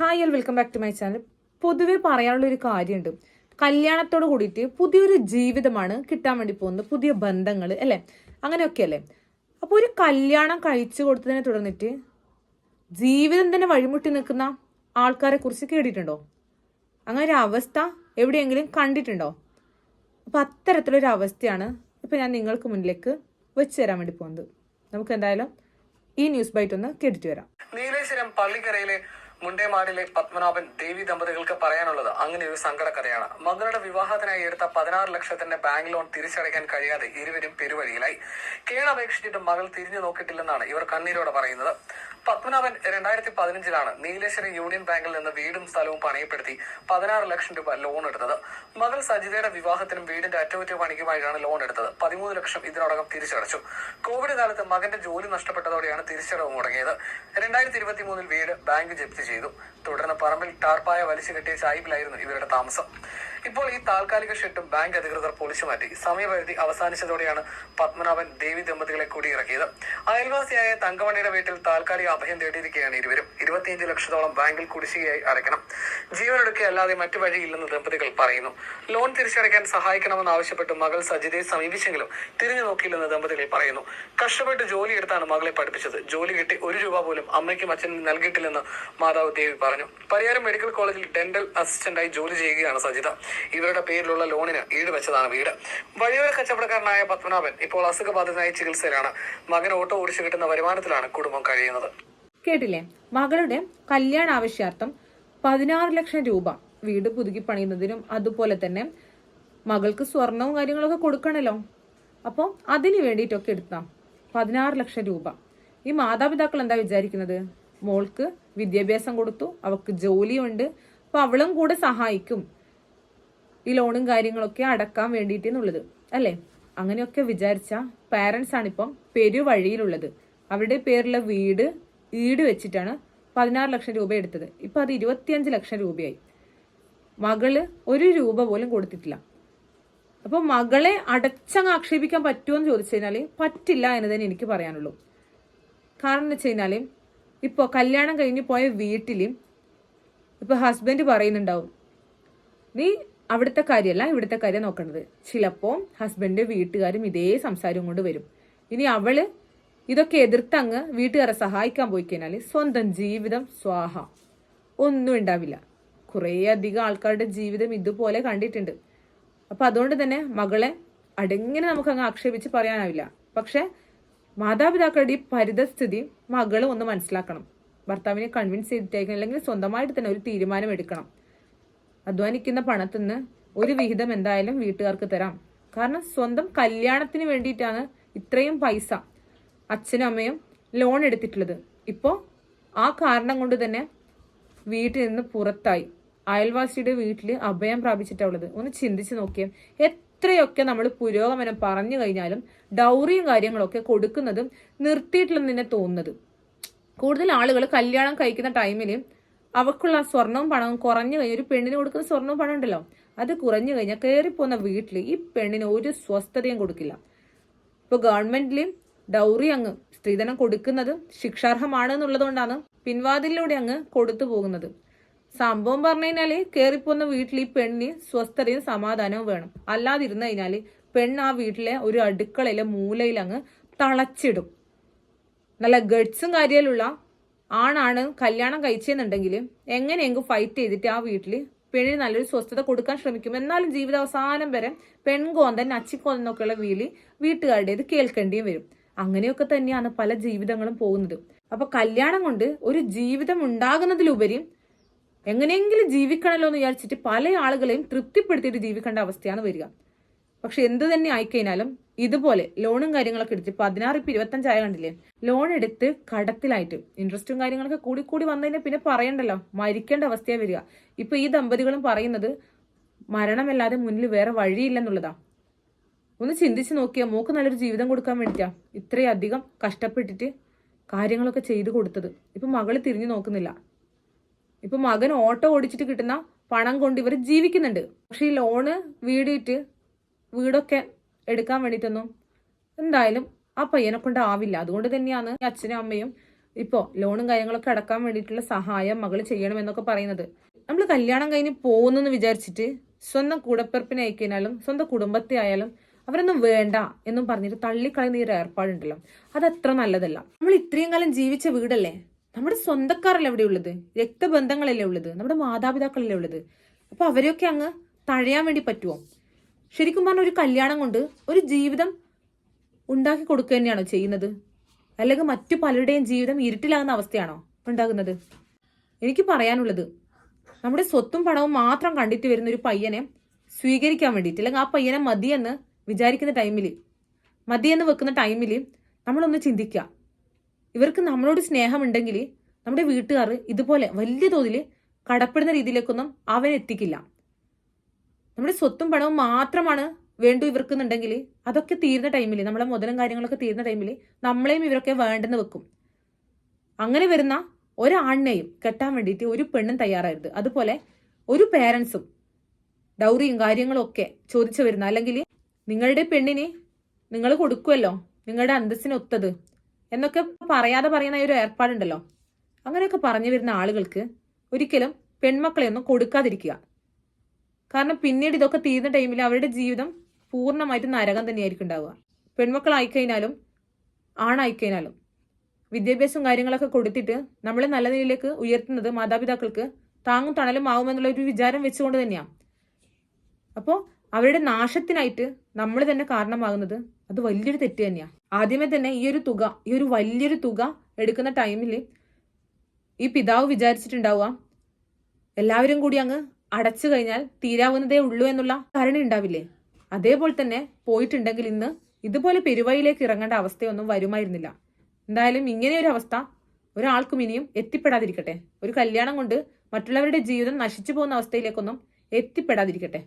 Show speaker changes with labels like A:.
A: Hi all welcome back to my channel പൊതുവെ പറയാനുള്ള ഒരു കാര്യമുണ്ട്. കല്യാണത്തോട് കൂടിയിട്ട് പുതിയൊരു ജീവിതമാണ് കിട്ടാൻ വേണ്ടി പോകുന്നത്. പുതിയ ബന്ധങ്ങൾ അല്ലേ? അങ്ങനെയൊക്കെ അല്ലേ അപ്പോൾ ഒരു കല്യാണം കഴിച്ചു കൊടുത്തതിനെ തുടർന്നിട്ട് ജീവിതം തന്നെ വഴിമുട്ടി നിൽക്കുന്ന ആൾക്കാരെ കുറിച്ച് കേട്ടിട്ടുണ്ടോ? അങ്ങനെ ഒരു അവസ്ഥ എവിടെയെങ്കിലും കണ്ടിട്ടുണ്ടോ? അപ്പോൾ അത്തരത്തിലൊരു അവസ്ഥയാണ് ഇപ്പോൾ ഞാൻ നിങ്ങൾക്ക് മുന്നിലേക്ക് വെച്ച് തരാൻ വേണ്ടി പോകുന്നത്. നമുക്ക് എന്തായാലും ഈ ന്യൂസ് ബൈറ്റ് ഒന്ന് കേട്ടിട്ട് വരാം.
B: നീലേശ്വരം പള്ളിക്കരയിലെ മുണ്ടേമാടിലെ പത്മനാഭൻ ദേവി ദമ്പതികൾക്ക് പറയാനുള്ളത് അങ്ങനെ ഒരു സങ്കടക്കഥയാണ്. മകളുടെ വിവാഹത്തിനായി എടുത്ത പതിനാറ് ലക്ഷത്തിന്റെ ബാങ്ക് ലോൺ തിരിച്ചടയ്ക്കാൻ കഴിയാതെ ഇരുവരും പെരുവഴിയിലായി. കേണപേക്ഷിച്ചിട്ടും മകൾ തിരിഞ്ഞു നോക്കിയിട്ടില്ലെന്നാണ് ഇവർ കണ്ണീരോടെ പറയുന്നത്. പത്മനാഭൻ രണ്ടായിരത്തി പതിനഞ്ചിലാണ് നീലേശ്വരം യൂണിയൻ ബാങ്കിൽ നിന്ന് വീടും സ്ഥലവും പണയപ്പെടുത്തി പതിനാറ് ലക്ഷം രൂപ ലോൺ എടുത്തത്. മകൾ സജിതയുടെ വിവാഹത്തിനും വീടിന്റെ അറ്റകുറ്റപ്പണിക്കുമായിട്ടാണ് ലോൺ എടുത്തത്. പതിമൂന്ന് ലക്ഷം ഇതിനോടകം തിരിച്ചടച്ചു. കോവിഡ് കാലത്ത് മകന്റെ ജോലി നഷ്ടപ്പെട്ടതോടെയാണ് തിരിച്ചടവ് മുടങ്ങിയത്. രണ്ടായിരത്തി ഇരുപത്തി മൂന്നിൽ വീട് ബാങ്ക് ജപ്തി ചെയ്തു. തുടർന്ന് പറമ്പിൽ ടാർപ്പായ വലിച്ചു കെട്ടിയ ചായ്പിലായിരുന്നു ഇവരുടെ താമസം. ഇപ്പോൾ ഈ താൽക്കാലിക ഷെഡും ബാങ്ക് അധികൃതർ പൊളിച്ചു മാറ്റി. സമയപരിധി അവസാനിച്ചതോടെയാണ് പത്മനാഭൻ ദേവി ദമ്പതികളെ കൂടിയിറക്കിയത്. അയൽവാസിയായ തങ്കമണിയുടെ വീട്ടിൽ താൽക്കാലിക അഭയം തേടിയിരിക്കുകയാണ് ഇരുവരും. ഇരുപത്തിയഞ്ച് ലക്ഷത്തോളം ബാങ്കിൽ കുടിശ്ശികയായി അടയ്ക്കണം. ജീവനൊടുക്കി അല്ലാതെ മറ്റു വഴിയില്ലെന്ന് ദമ്പതികൾ പറയുന്നു. ലോൺ തിരിച്ചടയ്ക്കാൻ സഹായിക്കണമെന്ന് ആവശ്യപ്പെട്ട് മകൾ സജിതയെ സമീപിച്ചെങ്കിലും തിരിഞ്ഞു നോക്കിയില്ലെന്ന് ദമ്പതികൾ പറയുന്നു. കഷ്ടപ്പെട്ട് ജോലിയെടുത്താണ് മകളെ പഠിപ്പിച്ചത്. ജോലി കിട്ടി ഒരു രൂപ പോലും അമ്മയ്ക്കും അച്ഛനും നൽകിയിട്ടില്ലെന്ന് മാതാവ് ദേവി പറഞ്ഞു. പരിയാരം മെഡിക്കൽ കോളേജിൽ ഡെന്റൽ അസിസ്റ്റന്റായി ജോലി ചെയ്യുകയാണ് സജിത. ഇവരുടെ പേരിലുള്ള ലോണിന് ഈടുവെച്ചതാണ് വീട്. വഴിയോര കച്ചവടക്കാരനായ പത്മനാഭൻ ഇപ്പോൾ അസുഖബാധിതനായി ചികിത്സയിലാണ്. മകൻ ഓട്ടോ ഓടിച്ചു കിട്ടുന്ന വരുമാനത്തിലാണ് കുടുംബം കഴിയുന്നത്.
A: കേട്ടില്ലേ? മകളുടെ കല്യാണ ആവശ്യാർത്ഥം പതിനാറ് ലക്ഷം രൂപ. വീട് പുതുക്കി പണിയുന്നതിനും അതുപോലെ തന്നെ മകൾക്ക് സ്വർണവും കാര്യങ്ങളൊക്കെ കൊടുക്കണല്ലോ. അപ്പോൾ അതിന് വേണ്ടിയിട്ടൊക്കെ എടുത്താം. പതിനാറ് ലക്ഷം രൂപ. ഈ മാതാപിതാക്കൾ എന്താ വിചാരിക്കുന്നത്? മോൾക്ക് വിദ്യാഭ്യാസം കൊടുത്തു അവൾക്ക് ജോലിയുണ്ട്. അപ്പോൾ അവളും കൂടെ സഹായിക്കും. ഈ ലോണും കാര്യങ്ങളൊക്കെ അടക്കാൻ വേണ്ടിയിട്ട് എന്നുള്ളത് അല്ലേ? അങ്ങനെയൊക്കെ വിചാരിച്ച പാരൻസ് ആണിപ്പം പെരുവഴിയിലുള്ളത്. അവരുടെ പേരിലെ വീട് ഈട് വെച്ചിട്ടാണ് പതിനാറ് ലക്ഷം രൂപ എടുത്തത്. ഇപ്പം അത് ഇരുപത്തിയഞ്ച് ലക്ഷം രൂപയായി. മകൾ ഒരു രൂപ പോലും കൊടുത്തിട്ടില്ല. അപ്പോൾ മകളെ അടച്ചങ്ങ് ആക്ഷേപിക്കാൻ പറ്റുമോ എന്ന് ചോദിച്ചു കഴിഞ്ഞാൽ പറ്റില്ല എന്ന് തന്നെ എനിക്ക് പറയാനുള്ളൂ. കാരണം എന്ന് വെച്ച് കഴിഞ്ഞാൽ ഇപ്പോൾ കല്യാണം കഴിഞ്ഞ് പോയ വീട്ടിൽ ഇപ്പോൾ ഹസ്ബൻഡ് പറയുന്നുണ്ടാവും നീ അവിടുത്തെ കാര്യമല്ല ഇവിടുത്തെ കാര്യം നോക്കേണ്ടത് ചിലപ്പോൾ ഹസ്ബൻഡ് വീട്ടുകാരും ഇതേ സംസാരവും കൊണ്ട് വരും. ഇനി അവൾ ഇതൊക്കെ എതിർത്തങ്ങ് വീട്ടുകാരെ സഹായിക്കാൻ പോയി കഴിഞ്ഞാൽ സ്വന്തം ജീവിതം സ്വാഹ. ഒന്നും ഉണ്ടാവില്ല. കുറേ അധികം ആൾക്കാരുടെ ജീവിതം ഇതുപോലെ കണ്ടിട്ടുണ്ട്. അപ്പൊ അതുകൊണ്ട് തന്നെ മകളെ അടങ്ങനെ നമുക്ക് അങ്ങ് ആക്ഷേപിച്ച് പറയാനാവില്ല. പക്ഷെ മാതാപിതാക്കളുടെ ഈ പരിതസ്ഥിതി മകൾ ഒന്ന് മനസ്സിലാക്കണം. ഭർത്താവിനെ കൺവിൻസ് ചെയ്തിട്ടേക്കണം. അല്ലെങ്കിൽ സ്വന്തമായിട്ട് തന്നെ ഒരു തീരുമാനം എടുക്കണം. അധ്വാനിക്കുന്ന പണത്തിന് ഒരു വിഹിതം എന്തായാലും വീട്ടുകാർക്ക് തരാം. കാരണം സ്വന്തം കല്യാണത്തിന് വേണ്ടിയിട്ടാണ് ഇത്രയും പൈസ അച്ഛനും അമ്മയും ലോൺ എടുത്തിട്ടുള്ളത്. ഇപ്പോൾ ആ കാരണം കൊണ്ട് തന്നെ വീട്ടിൽ നിന്ന് പുറത്തായി. അയൽവാസിയുടെ വീട്ടിൽ അഭയം പ്രാപിച്ചിട്ടുള്ളത് ഒന്ന് ചിന്തിച്ച് നോക്കിയേ. എത്രയൊക്കെ നമ്മൾ പുരോഗമനം പറഞ്ഞു കഴിഞ്ഞാലും ഡൗറിയും കാര്യങ്ങളൊക്കെ കൊടുക്കുന്നതും നിർത്തിയിട്ടില്ലെന്ന് തന്നെ തോന്നുന്നത്. കൂടുതൽ ആളുകൾ കല്യാണം കഴിക്കുന്ന ടൈമിൽ അവൾക്കുള്ള സ്വർണവും പണവും കുറഞ്ഞു കഴിഞ്ഞ ഒരു പെണ്ണിന് കൊടുക്കുന്ന സ്വർണവും പണം ഉണ്ടല്ലോ അത് കുറഞ്ഞു കഴിഞ്ഞാൽ കയറിപ്പോകുന്ന വീട്ടിൽ ഈ പെണ്ണിന് ഒരു സ്വസ്ഥതയും കൊടുക്കില്ല. ഇപ്പോൾ ഗവൺമെന്റിൽ ഡൗറി അങ്ങ് സ്ത്രീധനം കൊടുക്കുന്നത് ശിക്ഷാർഹമാണ് എന്നുള്ളതുകൊണ്ടാണ് പിൻവാതിലൂടെ അങ്ങ് കൊടുത്തു പോകുന്നത്. സംഭവം പറഞ്ഞു കഴിഞ്ഞാൽ കയറിപ്പോകുന്ന വീട്ടിൽ ഈ പെണ്ണിന് സ്വസ്ഥതയും സമാധാനവും വേണം. അല്ലാതിരുന്നു കഴിഞ്ഞാൽ പെണ്ണ് ആ വീട്ടിലെ ഒരു അടുക്കളയിലെ മൂലയിൽ അങ്ങ് തളച്ചിടും. നല്ല ഗഡ്സും കാര്യത്തിലുള്ള ആണാണ് കല്യാണം കഴിച്ചെന്നുണ്ടെങ്കിൽ എങ്ങനെയെങ്കിലും ഫൈറ്റ് ചെയ്തിട്ട് ആ വീട്ടിൽ പെണ്ണിന് നല്ലൊരു സ്വസ്ഥത കൊടുക്കാൻ ശ്രമിക്കും? എന്നാലും ജീവിതാവസാനം വരെ പെൺകോന്തൻ അച്ചിക്കോന്നൊക്കെയുള്ള വീലി വീട്ടുകാരുടേത് കേൾക്കേണ്ടിയും വരും. അങ്ങനെയൊക്കെ തന്നെയാണ് പല ജീവിതങ്ങളും പോകുന്നത്. അപ്പൊ കല്യാണം കൊണ്ട് ഒരു ജീവിതം ഉണ്ടാകുന്നതിലുപരി എങ്ങനെയെങ്കിലും ജീവിക്കണമല്ലോ എന്ന് വിചാരിച്ചിട്ട് പല ആളുകളെയും തൃപ്തിപ്പെടുത്തിയിട്ട് ജീവിക്കേണ്ട അവസ്ഥയാണ് വരിക. പക്ഷെ എന്ത് തന്നെ ആയിക്കഴിഞ്ഞാലും ഇതുപോലെ ലോണും കാര്യങ്ങളൊക്കെ എടുത്ത് പതിനാറ് ഇപ്പൊ ഇരുപത്തഞ്ചായ കണ്ടില്ലേ? ലോൺ എടുത്ത് കടത്തിലായിട്ട് ഇൻട്രസ്റ്റും കാര്യങ്ങളൊക്കെ കൂടി കൂടി വന്നതിനെ പിന്നെ പറയണ്ടല്ലോ. മരിക്കേണ്ട അവസ്ഥയാണ് വരിക. ഇപ്പൊ ഈ ദമ്പതികളും പറയുന്നത് മരണമല്ലാതെ മുന്നിൽ വേറെ വഴിയില്ലെന്നുള്ളതാ. ഒന്ന് ചിന്തിച്ച് നോക്കിയാ മോക്ക് നല്ലൊരു ജീവിതം കൊടുക്കാൻ വേണ്ടിയിട്ടാ ഇത്രയധികം കഷ്ടപ്പെട്ടിട്ട് കാര്യങ്ങളൊക്കെ ചെയ്തു കൊടുത്തത്. ഇപ്പൊ മകൾ തിരിഞ്ഞു നോക്കുന്നില്ല. ഇപ്പൊ മകൻ ഓട്ടോ ഓടിച്ചിട്ട് കിട്ടുന്ന പണം കൊണ്ട് ഇവർ ജീവിക്കുന്നുണ്ട്. പക്ഷെ ഈ ലോണ് വീടിയിട്ട് വീടൊക്കെ എടുക്കാൻ വേണ്ടിയിട്ടൊന്നും എന്തായാലും ആ പയ്യനെ കൊണ്ട് ആവില്ല. അതുകൊണ്ട് തന്നെയാണ് അച്ഛനും അമ്മയും ഇപ്പോൾ ലോണും കാര്യങ്ങളൊക്കെ അടക്കാൻ വേണ്ടിയിട്ടുള്ള സഹായം മകൾ ചെയ്യണമെന്നൊക്കെ പറയുന്നത്. നമ്മൾ കല്യാണം കഴിഞ്ഞ് പോകുന്നെന്ന് വിചാരിച്ചിട്ട് സ്വന്തം കൂടപ്പിറപ്പിനെ അയക്കാനും സ്വന്തം കുടുംബത്തെ ആയാലും അവരൊന്നും വേണ്ട എന്നും പറഞ്ഞിട്ട് തള്ളിക്കളയുന്ന ഈ ഒരു ഏർപ്പാടുണ്ടല്ലോ. അത് അത്ര നല്ലതല്ല. നമ്മൾ ഇത്രയും കാലം ജീവിച്ച വീടല്ലേ? നമ്മുടെ സ്വന്തക്കാരല്ലേ ഇവിടെ ഉള്ളത്? രക്തബന്ധങ്ങളല്ലേ ഉള്ളത്? നമ്മുടെ മാതാപിതാക്കളല്ലേ ഉള്ളത്? അപ്പൊ അവരെയൊക്കെ അങ്ങ് തഴയാൻ വേണ്ടി പറ്റുമോ ശരിക്കും പറഞ്ഞ ഒരു കല്യാണം കൊണ്ട് ഒരു ജീവിതം ഉണ്ടാക്കി കൊടുക്കുക തന്നെയാണോ ചെയ്യുന്നത്? അല്ലെങ്കിൽ മറ്റു പലരുടെയും ജീവിതം ഇരുട്ടിലാകുന്ന അവസ്ഥയാണോ ഉണ്ടാകുന്നത്? എനിക്ക് പറയാനുള്ളത് നമ്മുടെ സ്വത്തും പണവും മാത്രം കണ്ടിട്ട് വരുന്ന ഒരു പയ്യനെ സ്വീകരിക്കാൻ വേണ്ടിയിട്ട് അല്ലെങ്കിൽ ആ പയ്യനെ മതിയെന്ന് വിചാരിക്കുന്ന ടൈമിൽ മതിയെന്ന് വെക്കുന്ന ടൈമിൽ നമ്മളൊന്ന് ചിന്തിക്കുക. ഇവർക്ക് നമ്മളോട് സ്നേഹമുണ്ടെങ്കിൽ നമ്മുടെ വീട്ടുകാർ ഇതുപോലെ വലിയ തോതിൽ കടപ്പെടുന്ന രീതിയിലേക്കൊന്നും അവൻ എത്തിക്കില്ല. നമ്മുടെ സ്വത്തും പണവും മാത്രമാണ് വേണ്ടു ഇവർക്കുന്നുണ്ടെങ്കിൽ അതൊക്കെ തീരുന്ന ടൈമിൽ നമ്മളെ മുതലും കാര്യങ്ങളൊക്കെ തീരുന്ന ടൈമിൽ നമ്മളെയും ഇവരൊക്കെ വേണ്ടെന്ന് വെക്കും. അങ്ങനെ വരുന്ന ഒരാണിനെയും കെട്ടാൻ വേണ്ടിയിട്ട് ഒരു പെണ്ണും തയ്യാറായിരുന്നു അതുപോലെ ഒരു പേരൻസും ഡൗറിയും കാര്യങ്ങളും ഒക്കെ ചോദിച്ചു വരുന്ന അല്ലെങ്കിൽ നിങ്ങളുടെ പെണ്ണിന് നിങ്ങൾ കൊടുക്കുമല്ലോ നിങ്ങളുടെ അന്തസ്സിന് ഒത്തത് എന്നൊക്കെ പറയാതെ പറയുന്ന ഒരു ഏർപ്പാടുണ്ടല്ലോ. അങ്ങനെയൊക്കെ പറഞ്ഞു വരുന്ന ആളുകൾക്ക് ഒരിക്കലും പെൺമക്കളെ ഒന്നും കൊടുക്കാതിരിക്കുക. കാരണം പിന്നീട് ഇതൊക്കെ തീരുന്ന ടൈമിൽ അവരുടെ ജീവിതം പൂർണമായിട്ട് നരകം തന്നെയായിരിക്കും ഉണ്ടാവുക. പെൺമക്കളായിക്കഴിഞ്ഞാലും ആണായിക്കഴിഞ്ഞാലും വിദ്യാഭ്യാസവും കാര്യങ്ങളൊക്കെ കൊടുത്തിട്ട് നമ്മളെ നല്ല നിലയിലേക്ക് ഉയർത്തുന്നത് മാതാപിതാക്കൾക്ക് താങ്ങും തണലും ആവുമെന്നുള്ള ഒരു വിചാരം വെച്ചുകൊണ്ട് തന്നെയാണ് അപ്പോൾ അവരുടെ നാശത്തിനായിട്ട് നമ്മൾ തന്നെ കാരണമാകുന്നത് അത് വലിയൊരു തെറ്റ് തന്നെയാണ് ആദ്യമേ തന്നെ ഈ ഒരു തുക ഈ ഒരു വലിയൊരു തുക എടുക്കുന്ന ടൈമിൽ ഈ പിതാവ് വിചാരിച്ചിട്ടുണ്ടാവുക എല്ലാവരും കൂടി അങ്ങ് അടച്ചു കഴിഞ്ഞാൽ തീരാവുന്നതേ ഉള്ളൂ എന്നുള്ള ധാരണ ഉണ്ടാവില്ലേ? അതേപോലെ തന്നെ പോയിട്ടുണ്ടെങ്കിൽ ഇന്ന് ഇതുപോലെ പെരുവഴിയിലേക്ക് ഇറങ്ങേണ്ട അവസ്ഥയൊന്നും വരുമായിരുന്നില്ല. എന്തായാലും ഇങ്ങനെ ഒരു അവസ്ഥ ഒരാൾക്കും ഇനിയും എത്തിപ്പെടാതിരിക്കട്ടെ. ഒരു കല്യാണം കൊണ്ട് മറ്റുള്ളവരുടെ ജീവിതം നശിച്ചു പോകുന്ന അവസ്ഥയിലേക്കൊന്നും എത്തിപ്പെടാതിരിക്കട്ടെ.